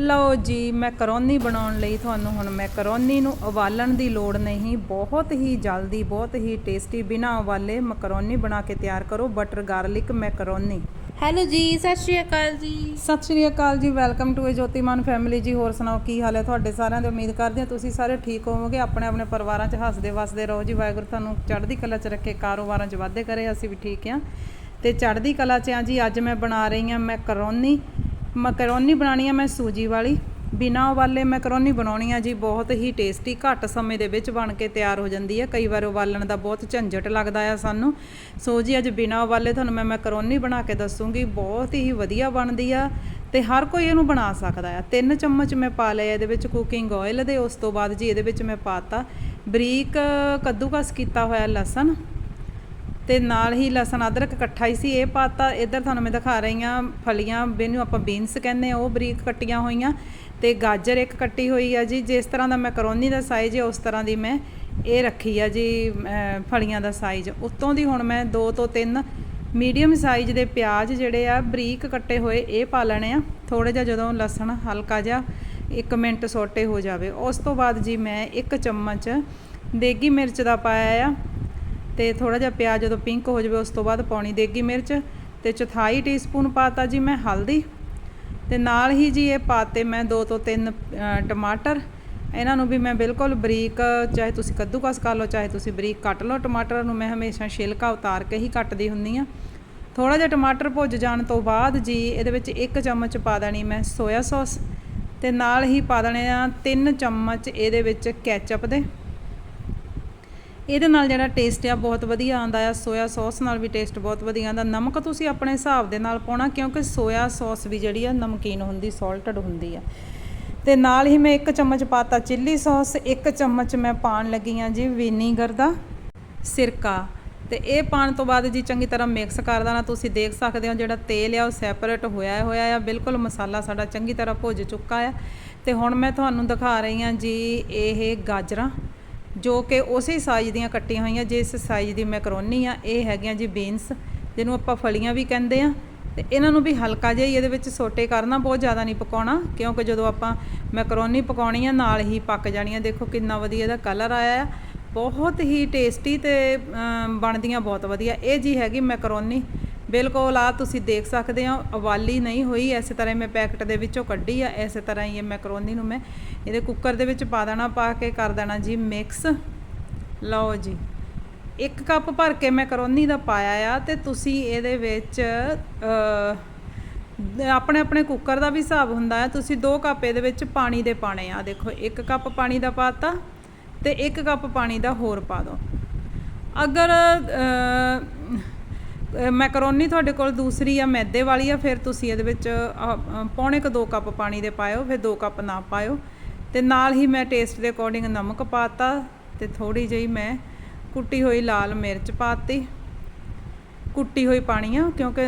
ਲਓ ਜੀ ਮੈਕਰੋਨੀ ਬਣਾਉਣ ਲਈ ਤੁਹਾਨੂੰ ਹੁਣ ਮੈਕਰੋਨੀ ਨੂੰ ਉਬਾਲਣ ਦੀ ਲੋੜ ਨਹੀਂ। ਬਹੁਤ ਹੀ ਜਲਦੀ ਬਹੁਤ ਹੀ ਟੇਸਟੀ ਬਿਨਾ ਉਬਾਲੇ ਮੈਕਰੋਨੀ ਬਣਾ ਕੇ ਤਿਆਰ ਕਰੋ। ਬਟਰ ਗਾਰਲਿਕ ਮੈਕਰੋਨੀ ਹੈਲੋ ਜੀ ਸਤਿ ਸ਼੍ਰੀ ਅਕਾਲ ਜੀ। ਸਤਿ ਸ਼੍ਰੀ ਅਕਾਲ ਜੀ ਵੈਲਕਮ ਟੂ ਜੋਤੀਮਾਨ ਫੈਮਿਲੀ ਜੀ। ਹੋਰ ਸੁਣਾਓ ਕੀ ਹਾਲ ਹੈ ਤੁਹਾਡੇ? ਸਾਰਿਆਂ ਦੀ ਉਮੀਦ ਕਰਦੇ ਹਾਂ ਤੁਸੀਂ ਸਾਰੇ ਠੀਕ ਹੋਵੋਗੇ। ਆਪਣੇ ਆਪਣੇ ਪਰਿਵਾਰਾਂ 'ਚ ਹੱਸਦੇ ਵਸਦੇ ਰਹੋ ਜੀ। ਵਾਹਿਗੁਰੂ ਤੁਹਾਨੂੰ ਚੜ੍ਹਦੀ ਕਲਾ 'ਚ ਰੱਖੇ ਕਾਰੋਬਾਰਾਂ 'ਚ ਵਾਧੇ ਕਰੇ ਅਸੀਂ ਵੀ ਠੀਕ ਹਾਂ। ਤੇ ਚੜ੍ਹਦੀ ਕਲਾ 'ਚ ਆ ਜੀ ਅੱਜ ਮੈਂ ਬਣਾ ਰਹੀ ਹਾਂ ਮੈਕਰੋਨੀ ਮੈਕਰੋਨੀ ਬਣਾਉਣੀ ਆ ਮੈਂ ਸੂਜੀ ਵਾਲੀ। ਬਿਨਾ ਉਬਾਲੇ ਮੈਕਰੋਨੀ ਬਣਾਉਣੀ ਆ ਜੀ, ਬਹੁਤ ਹੀ ਟੇਸਟੀ ਘੱਟ ਸਮੇਂ ਦੇ ਵਿੱਚ ਬਣ ਕੇ ਤਿਆਰ ਹੋ ਜਾਂਦੀ ਹੈ ਕਈ ਵਾਰ ਉਬਾਲਣ ਦਾ ਬਹੁਤ ਝੰਜਟ ਲੱਗਦਾ ਆ ਸਾਨੂੰ। ਸੋ ਜੀ, ਅੱਜ ਬਿਨਾ ਉਬਾਲੇ ਤੁਹਾਨੂੰ ਮੈਂ ਮੈਕਰੋਨੀ ਬਣਾ ਕੇ ਦੱਸੂਗੀ। ਬਹੁਤ ਹੀ ਵਧੀਆ ਬਣਦੀ ਆ ਤੇ ਹਰ ਕੋਈ ਇਹਨੂੰ ਬਣਾ ਸਕਦਾ ਆ। ਤਿੰਨ ਚਮਚ ਮੈਂ ਪਾ ਲਿਆ ਇਹਦੇ ਵਿੱਚ ਕੁਕਿੰਗ ਆਇਲ ਦੇ, ਉਸ ਤੋਂ ਬਾਅਦ ਜੀ ਇਹਦੇ ਵਿੱਚ ਮੈਂ ਪਾਤਾ ਬਰੀਕ ਕੱਦੂਕਸ ਕੀਤਾ ਹੋਇਆ ਲਸਣ। ਤੇ ਨਾਲ ਹੀ ਲਸਣ, ਅਦਰਕ ਇਕੱਠਾ ਹੀ ਸੀ ਇਹ ਪਾਤਾ। ਇੱਧਰ ਤੁਹਾਨੂੰ ਮੈਂ ਦਿਖਾ ਰਹੀ ਹਾਂ ਫਲੀਆਂ ਜਿਹਨੂੰ ਆਪਾਂ ਬੀਨਸ ਕਹਿੰਦੇ ਆ ਉਹ ਬਰੀਕ ਕੱਟੀਆਂ ਹੋਈਆਂ ਤੇ ਗਾਜਰ ਇੱਕ ਕੱਟੀ ਹੋਈ ਆ ਜੀ। ਜਿਸ ਤਰ੍ਹਾਂ ਦਾ ਮੈਕਰੋਨੀ ਦਾ ਸਾਈਜ਼ ਹੈ, ਉਸ ਤਰ੍ਹਾਂ ਦੀ ਮੈਂ ਇਹ ਰੱਖੀ ਆ ਜੀ ਫਲੀਆਂ ਦਾ ਸਾਈਜ਼ ਉੱਤੋਂ ਦੀ ਹੁਣ ਮੈਂ 2 ਤੋਂ 3 ਮੀਡੀਅਮ ਸਾਈਜ਼ ਦੇ ਪਿਆਜ਼ ਜਿਹੜੇ ਆ, ਬਰੀਕ ਕੱਟੇ ਹੋਏ, ਇਹ ਪਾ ਲੈਣੇ ਆ। ਥੋੜੇ ਜਿਹਾ ਜਦੋਂ ਲਸਣ ਹਲਕਾ ਜਿਹਾ 1 ਮਿੰਟ ਸੋਟੇ ਹੋ ਜਾਵੇ। ਉਸ ਤੋਂ ਬਾਅਦ ਜੀ ਮੈਂ 1 ਚਮਚ ਦੇਗੀ ਮਿਰਚ ਦਾ ਪਾਇਆ ਆ। ਤੇ ਥੋੜਾ ਜਿਹਾ ਪਿਆਜ਼ ਜਦੋਂ ਪਿੰਕ ਹੋ ਜਾਵੇ, ਉਸ ਤੋਂ ਬਾਅਦ ਪਾਉਣੀ ਦੇਗੀ ਮਿਰਚ ਤੇ ਚੌਥਾਈ ਟੀਸਪੂਨ ਪਾਤਾ ਜੀ ਮੈਂ ਹਲਦੀ। ਤੇ ਨਾਲ ਹੀ ਜੀ ਇਹ ਪਾਤੇ ਮੈਂ ਦੋ ਤੋਂ ਤਿੰਨ ਟਮਾਟਰ। ਇਹਨਾਂ ਨੂੰ ਵੀ ਮੈਂ ਬਿਲਕੁਲ ਬਰੀਕ, ਚਾਹੇ ਤੁਸੀਂ ਕੱਦੂਕਸ ਕਰ ਲਓ, ਚਾਹੇ ਤੁਸੀਂ ਬਰੀਕ ਕੱਟ ਲਓ, ਟਮਾਟਰ ਨੂੰ ਮੈਂ ਹਮੇਸ਼ਾ ਛਿਲਕਾ ਉਤਾਰ ਕੇ ਹੀ ਕੱਟਦੀ ਹੁੰਦੀ ਆ ਥੋੜਾ ਜਿਹਾ ਟਮਾਟਰ ਭੁੱਜ ਜਾਣ ਤੋਂ ਬਾਅਦ ਜੀ ਇਹਦੇ ਵਿੱਚ ਇੱਕ ਚਮਚ ਪਾ ਦੇਣੀ ਮੈਂ ਸੋਇਆ ਸੌਸ ਤੇ ਨਾਲ ਹੀ ਪਾ ਦੇਣੇ ਆ 3 ਚਮਚ ਇਹਦੇ ਵਿੱਚ ਕੈਚਅਪ ਦੇ। ਇਹਦੇ ਨਾਲ ਜਿਹੜਾ ਟੇਸਟ ਆ ਬਹੁਤ ਵਧੀਆ ਆਉਂਦਾ ਆ ਸੋਇਆ ਸੌਸ ਨਾਲ ਵੀ ਟੇਸਟ ਬਹੁਤ ਵਧੀਆ ਆਉਂਦਾ। ਨਮਕ ਤੁਸੀਂ ਆਪਣੇ ਹਿਸਾਬ ਦੇ ਨਾਲ ਪਾਉਣਾ, ਕਿਉਂਕਿ ਸੋਇਆ ਸੌਸ ਵੀ ਜਿਹੜੀ ਆ ਨਮਕੀਨ ਹੁੰਦੀ ਸਾਲਟਡ ਹੁੰਦੀ ਆ। ਤੇ ਨਾਲ ਹੀ ਮੈਂ ਇੱਕ ਚਮਚ ਪਾਤਾ ਚਿੱਲੀ ਸੌਸ ਇੱਕ ਚਮਚ ਮੈਂ ਪਾਣ ਲੱਗੀ ਆ ਜੀ ਵਿਨੀਗਰ ਦਾ ਸਿਰਕਾ। ਤੇ ਇਹ ਪਾਣ ਤੋਂ ਬਾਅਦ ਜੀ ਚੰਗੀ ਤਰ੍ਹਾਂ ਮਿਕਸ ਕਰ ਦੇਣਾ ਤੁਸੀਂ ਦੇਖ ਸਕਦੇ ਹੋ ਜਿਹੜਾ ਤੇਲ ਆ, ਉਹ ਸੈਪਰੇਟ ਹੋਇਆ ਹੋਇਆ ਆ। ਬਿਲਕੁਲ ਮਸਾਲਾ ਸਾਡਾ ਚੰਗੀ ਤਰ੍ਹਾਂ ਭੁੱਜ ਚੁੱਕਾ ਆ। ਤੇ ਹੁਣ ਮੈਂ ਤੁਹਾਨੂੰ ਦਿਖਾ ਰਹੀ ਹਾਂ ਜੀ ਇਹ ਗਾਜਰਾਂ। ਜੋ ਕਿ ਉਸੇ ਸਾਈਜ਼ ਦੀਆਂ ਕੱਟੀਆਂ ਹੋਈਆਂ, ਜਿਸ ਸਾਈਜ਼ ਦੀ ਮੈਕਰੋਨੀ ਆ, ਇਹ ਹੈਗੀਆਂ ਜੀ ਬੀਨਸ ਜਿਹਨੂੰ ਆਪਾਂ ਫਲੀਆਂ ਵੀ ਕਹਿੰਦੇ ਆ। ਤੇ ਇਹਨਾਂ ਨੂੰ ਵੀ ਹਲਕਾ ਜਿਹਾ ਹੀ ਇਹਦੇ ਵਿੱਚ ਸੋਟੇ ਕਰਨਾ, ਬਹੁਤ ਜ਼ਿਆਦਾ ਨਹੀਂ ਪਕਾਉਣਾ, ਕਿਉਂਕਿ ਜਦੋਂ ਆਪਾਂ ਮੈਕਰੋਨੀ ਪਕਾਉਣੀ ਆ, ਨਾਲ ਹੀ ਪੱਕ ਜਾਣੀਆਂ। ਦੇਖੋ ਕਿੰਨਾ ਵਧੀਆ ਇਹਦਾ ਕਲਰ ਆਇਆ ਆ। ਬਹੁਤ ਹੀ ਟੇਸਟੀ ਤੇ ਬਣਦੀਆਂ ਬਹੁਤ ਵਧੀਆ। ਇਹ ਜੀ ਹੈਗੀ ਮੈਕਰੋਨੀ ਬਿਲਕੁਲ ਆ ਤੁਸੀਂ ਦੇਖ ਸਕਦੇ ਹੋ, ਉਬਾਲੀ ਨਹੀਂ ਹੋਈ ਐਸੇ ਤਰ੍ਹਾਂ ਹੀ ਮੈਂ ਪੈਕਟ ਦੇ ਵਿੱਚੋਂ ਕੱਢੀ ਆ ਐਸੇ ਤਰ੍ਹਾਂ ਹੀ ਇਹ ਮੈਕਰੋਨੀ ਨੂੰ ਮੈਂ ਇਹਦੇ ਕੁੱਕਰ ਦੇ ਵਿੱਚ ਪਾ ਦੇਣਾ, ਪਾ ਕੇ ਕਰ ਦੇਣਾ ਜੀ ਮਿਕਸ। ਲਓ ਜੀ, ਇੱਕ ਕੱਪ ਭਰ ਕੇ ਮੈਕਰੋਨੀ ਦਾ ਪਾਇਆ ਆ ਤੇ ਤੁਸੀਂ ਇਹਦੇ ਵਿੱਚ ਆਪਣੇ ਆਪਣੇ ਕੁੱਕਰ ਦਾ ਵੀ ਹਿਸਾਬ ਹੁੰਦਾ ਹੈ ਤੁਸੀਂ 2 ਕੱਪ ਇਹਦੇ ਵਿੱਚ ਪਾਣੀ ਦੇ ਪਾਣੇ ਆ। ਦੇਖੋ 1 ਕੱਪ ਪਾਣੀ ਦਾ ਪਾਤਾ ਤੇ 1 ਕੱਪ ਪਾਣੀ ਦਾ ਹੋਰ ਪਾ ਦਿਓ ਅਗਰ ਮੈਕਰੋਨੀ ਤੁਹਾਡੇ ਕੋਲ ਦੂਸਰੀ ਆ, ਮੈਦੇ ਵਾਲੀ ਆ, ਫਿਰ ਤੁਸੀਂ ਇਹਦੇ ਵਿੱਚ ਪੌਣੇ ਕ 2 ਕੱਪ ਪਾਣੀ ਦੇ ਪਾਇਓ, ਫਿਰ 2 ਕੱਪ ਨਾ ਪਾਇਓ। ਤੇ ਨਾਲ ਹੀ ਮੈਂ ਟੇਸਟ ਦੇ ਅਕੋਰਡਿੰਗ ਨਮਕ ਪਾਤਾ, ਤੇ ਥੋੜੀ ਜਿਹੀ ਮੈਂ ਕੁੱਟੀ ਹੋਈ ਲਾਲ ਮਿਰਚ ਪਾਤੀ। ਕੁੱਟੀ ਹੋਈ ਪਾਣੀ ਆ, ਕਿਉਂਕਿ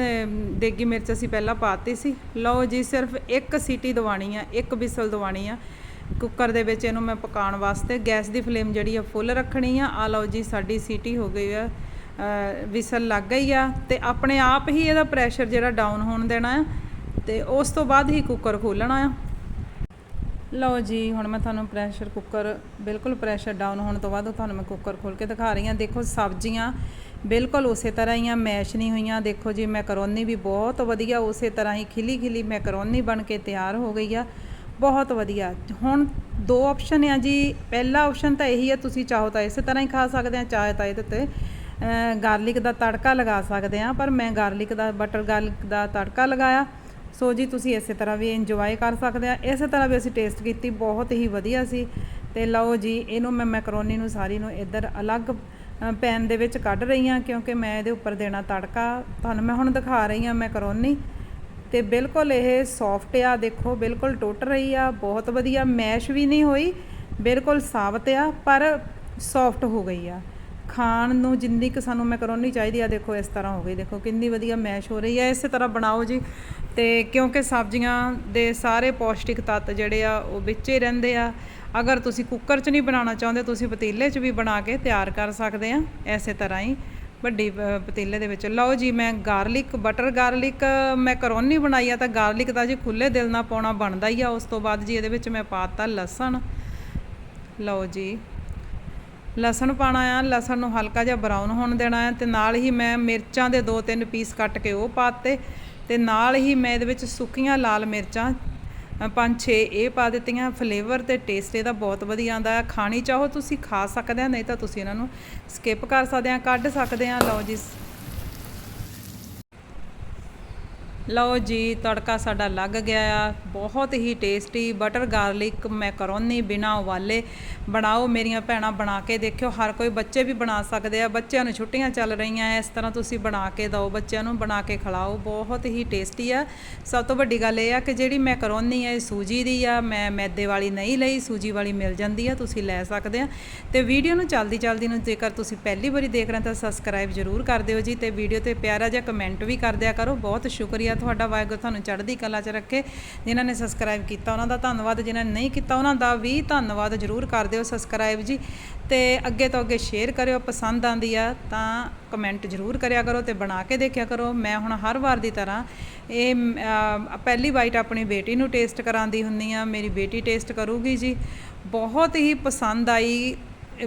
ਦੇਗੀ ਮਿਰਚ ਅਸੀਂ ਪਹਿਲਾਂ ਪਾਤੀ ਸੀ। ਲਓ ਜੀ, ਸਿਰਫ ਇੱਕ ਸੀਟੀ ਦਵਾਣੀ ਆ, ਇੱਕ ਵਿਸਲ ਦਵਾਣੀ ਆ। ਕੁੱਕਰ ਦੇ ਵਿੱਚ ਇਹਨੂੰ ਮੈਂ ਪਕਾਉਣ ਵਾਸਤੇ ਗੈਸ ਦੀ ਫਲੇਮ ਜਿਹੜੀ ਆ, ਫੁੱਲ ਰੱਖਣੀ ਆ। ਆ ਲਓ ਜੀ, ਸਾਡੀ ਸੀਟੀ ਹੋ ਗਈ ਆ। ਵਿਸਲ ਲੱਗ ਗਈ ਆ ਤੇ ਆਪਣੇ ਆਪ ਹੀ ਇਹਦਾ ਪ੍ਰੈਸ਼ਰ ਜਿਹੜਾ ਡਾਊਨ ਹੋਣ ਦੇਣਾ ਆ ਤੇ ਉਸ ਤੋਂ ਬਾਅਦ ਹੀ ਕੁੱਕਰ ਖੋਲਣਾ ਆ। ਲਓ ਜੀ, ਹੁਣ ਮੈਂ ਤੁਹਾਨੂੰ ਪ੍ਰੈਸ਼ਰ ਕੁੱਕਰ ਬਿਲਕੁਲ ਪ੍ਰੈਸ਼ਰ ਡਾਊਨ ਹੋਣ ਤੋਂ ਬਾਅਦ ਤੁਹਾਨੂੰ ਮੈਂ ਕੁੱਕਰ ਖੋਲ ਕੇ ਦਿਖਾ ਰਹੀ ਹਾਂ। ਦੇਖੋ ਸਬਜ਼ੀਆਂ ਬਿਲਕੁਲ ਉਸੇ ਤਰ੍ਹਾਂ ਹੀ ਆ ਮੈਸ਼ ਨਹੀਂ ਹੋਈਆਂ। ਦੇਖੋ ਜੀ ਮੈਕਰੋਨੀ ਵੀ ਬਹੁਤ ਵਧੀਆ ਉਸੇ ਤਰ੍ਹਾਂ ਹੀ ਖਿਲੀ ਖਿਲੀ ਮੈਕਰੋਨੀ ਬਣ ਕੇ ਤਿਆਰ ਹੋ ਗਈ ਆ। ਬਹੁਤ ਵਧੀਆ। ਹੁਣ ਦੋ ਆਪਸ਼ਨ ਆ ਜੀ। ਪਹਿਲਾ ਆਪਸ਼ਨ ਤਾਂ ਇਹੀ ਆ, ਤੁਸੀਂ ਚਾਹੋ ਤਾਂ ਇਸੇ ਤਰ੍ਹਾਂ ਹੀ ਖਾ ਸਕਦੇ ਆ, ਚਾਹੇ ਤਾਂ ਇਹਦੇ ਤੇ ਗਾਰਲਿਕ ਦਾ ਤੜਕਾ ਲਗਾ ਸਕਦੇ ਆ ਪਰ ਮੈਂ ਗਾਰਲਿਕ ਦਾ, ਬਟਰ ਗਾਰਲਿਕ ਦਾ ਤੜਕਾ ਲਗਾਇਆ। ਸੋ ਜੀ, ਤੁਸੀਂ ਇਸੇ ਤਰ੍ਹਾਂ ਵੀ ਇੰਜੋਏ ਕਰ ਸਕਦੇ ਆ ਇਸੇ ਤਰ੍ਹਾਂ ਵੀ ਅਸੀਂ ਟੇਸਟ ਕੀਤੀ, ਬਹੁਤ ਹੀ ਵਧੀਆ ਸੀ। ਤੇ ਲਓ ਜੀ, ਇਹਨੂੰ ਮੈਂ ਮੈਕਰੋਨੀ ਨੂੰ, ਸਾਰੀ ਨੂੰ ਇੱਧਰ ਅਲੱਗ ਪੈਨ ਦੇ ਵਿੱਚ ਕੱਢ ਰਹੀ ਹਾਂ, ਕਿਉਂਕਿ ਮੈਂ ਇਹਦੇ ਉੱਪਰ ਦੇਣਾ ਤੜਕਾ। ਤੁਹਾਨੂੰ ਮੈਂ ਹੁਣ ਦਿਖਾ ਰਹੀ ਹਾਂ ਮੈਕਰੋਨੀ ਤੇ ਬਿਲਕੁਲ ਇਹ ਸੌਫਟ ਆ, ਦੇਖੋ, ਬਿਲਕੁਲ ਟੁੱਟ ਰਹੀ ਆ, ਬਹੁਤ ਵਧੀਆ, ਮੈਸ਼ ਵੀ ਨਹੀਂ ਹੋਈ। ਬਿਲਕੁਲ ਸਾਬਤ ਆ, ਪਰ ਸੌਫਟ ਹੋ ਗਈ ਆ। ਖਾਣ ਨੂੰ ਜਿੰਨੀ ਕਿ ਸਾਨੂੰ ਮੈਕਰੋਨੀ ਚਾਹੀਦੀ ਆ ਦੇਖੋ ਇਸ ਤਰ੍ਹਾਂ ਹੋ ਗਈ। ਦੇਖੋ ਕਿੰਨੀ ਵਧੀਆ ਮੈਸ਼ ਹੋ ਰਹੀ ਆ। ਇਸੇ ਤਰ੍ਹਾਂ ਬਣਾਓ ਜੀ। ਤੇ ਕਿਉਂਕਿ ਸਬਜ਼ੀਆਂ ਦੇ ਸਾਰੇ ਪੌਸ਼ਟਿਕ ਤੱਤ ਜਿਹੜੇ ਆ ਉਹ ਵਿੱਚ ਹੀ ਰਹਿੰਦੇ ਆ। ਅਗਰ ਤੁਸੀਂ ਕੁੱਕਰ 'ਚ ਨਹੀਂ ਬਣਾਉਣਾ ਚਾਹੁੰਦੇ ਤੁਸੀਂ ਪਤੀਲੇ 'ਚ ਵੀ ਬਣਾ ਕੇ ਤਿਆਰ ਕਰ ਸਕਦੇ ਆ। ਐਸੇ ਤਰ੍ਹਾਂ ਹੀ ਵੱਡੀ ਅ, ਪਤੀਲੇ ਦੇ ਵਿੱਚ। ਲਓ ਜੀ ਮੈਂ ਗਾਰਲਿਕ ਬਟਰ ਗਾਰਲਿਕ ਮੈਕਰੋਨੀ ਬਣਾਈ ਆ ਤਾਂ ਗਾਰਲਿਕ ਦਾ ਜੀ ਖੁੱਲੇ ਦਿਲ ਨਾਲ ਪਾਉਣਾ ਬਣਦਾ ਹੀ ਆ। ਉਸ ਤੋਂ ਬਾਅਦ ਜੀ ਇਹਦੇ ਵਿੱਚ ਮੈਂ ਪਾਤਾ ਲਸਣ। ਲਓ ਜੀ। ਲਸਣ ਪਾਣਾ ਆ, ਲਸਣ ਨੂੰ ਹਲਕਾ ਜਿਹਾ ਬਰਾਊਨ ਹੋਣ ਦੇਣਾ ਆ ਤੇ ਨਾਲ ਹੀ ਮੈਂ ਮਿਰਚਾਂ ਦੇ ਦੋ ਤਿੰਨ ਪੀਸ ਕੱਟ ਕੇ ਉਹ ਪਾਤੇ ਤੇ ਨਾਲ ਹੀ ਮੈਂ ਇਹਦੇ ਵਿੱਚ ਸੁੱਕੀਆਂ ਲਾਲ ਮਿਰਚਾਂ ਪੰਜ ਛੇ ਇਹ ਪਾ ਦਿੱਤੀਆਂ। ਫਲੇਵਰ ਤੇ ਟੇਸਟ ਇਹਦਾ ਬਹੁਤ ਵਧੀਆ ਆਉਂਦਾ ਹੈ ਖਾਣੀ ਚਾਹੋ ਤੁਸੀਂ ਖਾ ਸਕਦੇ ਆ, ਨਹੀਂ ਤਾਂ ਤੁਸੀਂ ਇਹਨਾਂ ਨੂੰ ਸਕਿਪ ਕਰ ਸਕਦੇ ਆ, ਕੱਢ ਸਕਦੇ ਆ। ਲਓ ਜੀ ਲਓ ਜੀ, ਤੜਕਾ ਸਾਡਾ ਲੱਗ ਗਿਆ ਆ। ਬਹੁਤ ਹੀ ਟੇਸਟੀ ਬਟਰ ਗਾਰਲਿਕ ਮੈਕਰੋਨੀ ਬਿਨਾ ਉਬਾਲੇ ਬਣਾਓ ਮੇਰੀਆਂ ਭੈਣਾਂ, ਬਣਾ ਕੇ ਦੇਖਿਓ। ਹਰ ਕੋਈ ਬੱਚੇ ਵੀ ਬਣਾ ਸਕਦੇ ਆ। ਬੱਚਿਆਂ ਨੂੰ ਛੁੱਟੀਆਂ ਚੱਲ ਰਹੀਆਂ ਐ। ਇਸ ਤਰ੍ਹਾਂ ਤੁਸੀਂ ਬਣਾ ਕੇ ਦਿਓ ਬੱਚਿਆਂ ਨੂੰ, ਬਣਾ ਕੇ ਖਿਲਾਓ। ਬਹੁਤ ਹੀ ਟੇਸਟੀ ਆ। ਸਭ ਤੋਂ ਵੱਡੀ ਗੱਲ ਇਹ ਆ ਕਿ ਜਿਹੜੀ ਮੈਕਰੋਨੀ ਹੈ ਇਹ ਸੂਜੀ ਦੀ ਆ। ਮੈਂ ਮੈਦੇ ਵਾਲੀ ਨਹੀਂ ਲਈ, ਸੂਜੀ ਵਾਲੀ ਮਿਲ ਜਾਂਦੀ ਆ, ਤੁਸੀਂ ਲੈ ਸਕਦੇ ਆ। ਤੇ ਵੀਡੀਓ ਨੂੰ ਚਲਦੀ ਚਲਦੀ ਨੂੰ ਜੇਕਰ ਤੁਸੀਂ ਪਹਿਲੀ ਵਾਰੀ ਦੇਖ ਰਹੇ ਤਾਂ ਸਬਸਕ੍ਰਾਈਬ ਜ਼ਰੂਰ ਕਰ ਦਿਓ ਜੀ। ਤੇ ਵੀਡੀਓ ਤੇ ਪਿਆਰਾ ਜਿਹਾ ਕਮੈਂਟ ਵੀ ਕਰ ਦਿਆ ਕਰੋ। ਬਹੁਤ ਸ਼ੁਕਰੀਆ ਤੁਹਾਡਾ ਵਾਹਿਗੁਰੂ ਤੁਹਾਨੂੰ ਚੜ੍ਹਦੀ ਕਲਾ 'ਚ ਰੱਖੇ। ਜਿਨ੍ਹਾਂ ਨੇ ਸਬਸਕ੍ਰਾਈਬ ਕੀਤਾ, ਉਹਨਾਂ ਦਾ ਧੰਨਵਾਦ। ਜਿਨ੍ਹਾਂ ਨੇ ਨਹੀਂ ਕੀਤਾ, ਉਹਨਾਂ ਦਾ ਵੀ ਧੰਨਵਾਦ ਜ਼ਰੂਰ ਕਰ ਦਿਓ ਸਬਸਕ੍ਰਾਈਬ ਜੀ। ਤੇ ਅੱਗੇ ਤੋਂ ਅੱਗੇ ਸ਼ੇਅਰ ਕਰਿਓ, ਪਸੰਦ ਆਂਦੀ ਆ ਤਾਂ ਕਮੈਂਟ ਜ਼ਰੂਰ ਕਰਿਆ ਕਰੋ ਤੇ ਬਣਾ ਕੇ ਦੇਖਿਆ ਕਰੋ। ਮੈਂ ਹੁਣ ਹਰ ਵਾਰ ਦੀ ਤਰ੍ਹਾਂ ਇਹ ਪਹਿਲੀ ਬਾਈਟ ਆਪਣੀ ਬੇਟੀ ਨੂੰ ਟੇਸਟ ਕਰਾਉਂਦੀ ਹੁੰਨੀ ਆ। ਮੇਰੀ ਬੇਟੀ ਟੇਸਟ ਕਰੂਗੀ ਜੀ। ਬਹੁਤ ਹੀ ਪਸੰਦ ਆਈ।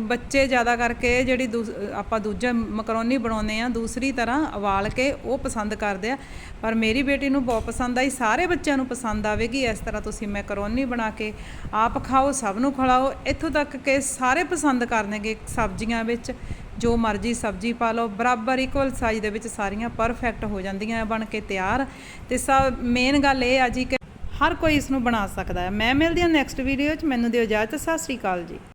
ਬੱਚੇ ਜ਼ਿਆਦਾ ਕਰਕੇ ਜਿਹੜੀ ਦੂਸ- ਆਪਾਂ ਦੂਜਾ ਮਕਰੋਨੀ ਬਣਾਉਂਦੇ ਆ ਦੂਸਰੀ ਤਰ੍ਹਾਂ ਉਬਾਲ ਕੇ ਉਹ ਪਸੰਦ ਕਰਦੇ ਆ। ਪਰ ਮੇਰੀ ਬੇਟੀ ਨੂੰ ਬਹੁਤ ਪਸੰਦ ਆਈ, ਸਾਰੇ ਬੱਚਿਆਂ ਨੂੰ ਪਸੰਦ ਆਵੇਗੀ ਇਸ ਤਰ੍ਹਾਂ ਤੁਸੀਂ ਮੈਕਰੋਨੀ ਬਣਾ ਕੇ ਆਪ ਖਾਓ, ਸਭ ਨੂੰ ਖਿਲਾਓ। ਇੱਥੋਂ ਤੱਕ ਕਿ ਸਾਰੇ ਪਸੰਦ ਕਰਨਗੇ ਸਬਜ਼ੀਆਂ ਵਿੱਚ, ਜੋ ਮਰਜ਼ੀ ਸਬਜ਼ੀ ਪਾ ਲਓ। ਬਰਾਬਰ ਇਕੁਅਲ ਸਾਈਜ਼ ਦੇ ਵਿੱਚ ਸਾਰੀਆਂ ਪਰਫੈਕਟ ਹੋ ਜਾਂਦੀਆਂ, ਬਣ ਕੇ ਤਿਆਰ। ਤੇ ਸਭ ਮੇਨ ਗੱਲ ਇਹ ਆ ਜੀ ਕਿ ਹਰ ਕੋਈ ਇਸ ਨੂੰ ਬਣਾ ਸਕਦਾ ਹੈ। ਮੈਂ ਮਿਲਦੀ ਹਾਂ ਨੈਕਸਟ ਵੀਡੀਓ 'ਚ। ਮੈਨੂੰ ਦਿਓ ਇਜਾਜ਼ਤ। ਸਤਿ ਸ੍ਰੀ ਅਕਾਲ ਜੀ।